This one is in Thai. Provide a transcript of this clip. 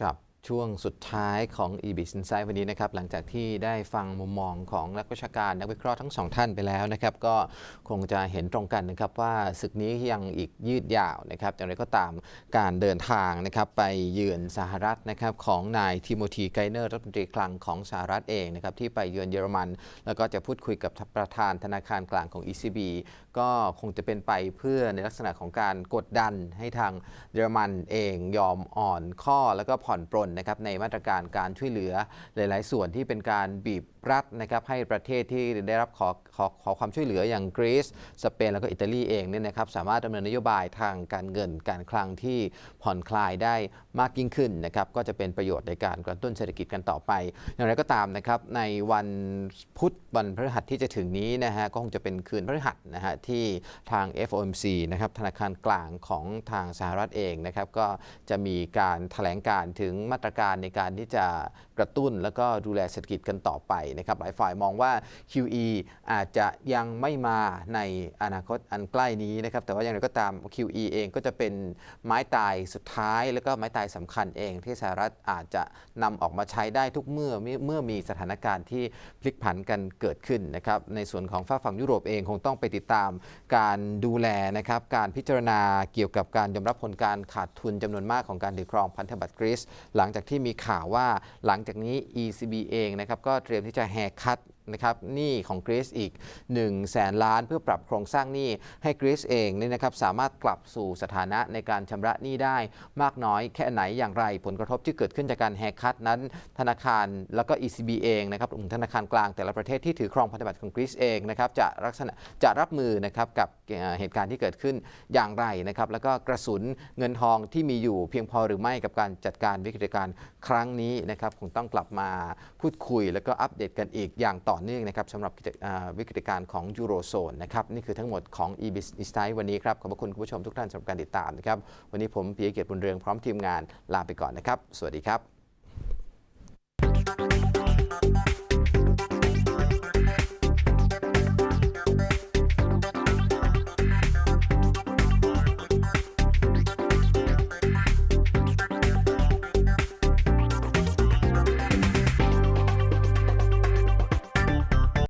ครับ ช่วงสุดท้ายของ e b i s Insight วันนี้นะครับ หลังจากที่ได้ฟังมุมมองของนักวิชาการ นักวิเคราะห์ทั้งสองท่านไปแล้วนะครับ ก็คงจะเห็นตรงกันนะครับว่าศึกนี้ยังอีกยืดยาวนะครับอย่างไรก็ตามการเดินทางนะครับไปเยือนสหรัฐนะครับของนายทิโมธีไกเนอร์รัฐมนตรีคลังของสหรัฐเองนะครับที่ไปเยือนเยอรมัน แล้วก็จะพูดคุยกับประธานธนาคารกลางของ ECB ก็คงจะเป็นไปเพื่อในลักษณะของการกดดันให้ทางเยอรมันเองยอมอ่อนข้อแล้วก็ผ่อนปรนนะครับในมาตรการการช่วยเหลือหลาย ๆ ส่วนที่เป็นการบีบรัฐนะครับให้ประเทศที่ได้รับขอขอขอความช่วยเหลืออย่างกรีซสเปนแล้วก็อิตาลีเองเนี่ยนะครับสามารถดำเนินนโยบายทางการเงินการคลังที่ผ่อนคลายได้มากยิ่งขึ้นนะครับก็จะเป็นประโยชน์ในการกระตุ้นเศรษฐกิจกันต่อไป อย่างไรก็ตามนะครับในวันพุธวันพฤหัสที่จะถึงนี้นะฮะก็คงจะเป็นคืนพฤหัสนะฮะที่ทาง FOMC นะครับธนาคารกลางของทางสหรัฐเองนะครับก็จะมีการถแถลงการถึงมาตรการในการที่จะกระตุ้นแล้วก็ดูแลเศรษฐกิจกันต่อไปนะครับ หลายฝ่ายมองว่า QE อาจจะยังไม่มาในอนาคตอันใกล้นี้นะครับ แต่ว่าอย่างไรก็ตาม QE เองก็จะเป็นไม้ตายสุดท้าย แล้วก็ไม้ตายสำคัญเอง ที่สหรัฐอาจจะนำออกมาใช้ได้ทุกเมื่อเมื่อมีสถานการณ์ที่พลิกผันกันเกิดขึ้นนะครับ ในส่วนของฝ้าฝั่งยุโรปเองคงต้องไปติดตามการดูแลนะครับ การพิจารณาเกี่ยวกับการยอมรับผลการขาดทุนจำนวนมากของการถือครองพันธบัตรกรีซหลังจากที่มีข่าวว่าหลังจากนี้ ECB เองนะครับก็เตรียมที่จะแหกคัด นะครับหนี้ของกรีซอีก1 0 0 0 0แสนล้านเพื่อปรับโครงสร้างหนี้ให้กรีซเองเนี่ยนะครับสามารถกลับสู่สถานะในการชำระหนี้ได้มากน้อยแค่ไหนอย่างไร ผลกระทบที่เกิดขึ้นจากการแหกคัดนั้น ธนาคารแล้วก็ ECB เองนะครับรวมถึงธนาคารกลางแต่ละประเทศที่ถือครองพันธบัตรของกรีซเองนะครับจะลักษณะจะรับมือนะครับกับเอ่อเหตุการณ์ที่เกิดขึ้นอย่างไรนะครับแล้วก็กระสุนเงินทองที่มีอยู่เพียงพอหรือไม่กับการจัดการวิกฤตการณ์ครั้งนี้นะครับคงต้องกลับมาพูดคุย แล้วก็อัปเดตกันอีกอย่างต่อ่อเนื่องนะครับสำหรับวิกฤตการณ์ของยูโรโซนนะครับนี่คือทั้งหมดของ e b u s i n e s t วันนี้ครับขอบพระคุณคุณผู้ชมทุกท่านสำหรับการติดตามนะครับวันนี้ผมปียเกียรติบุญเรืองพร้อมทีมงานลาไปก่อนนะครับ สวัสดีครับ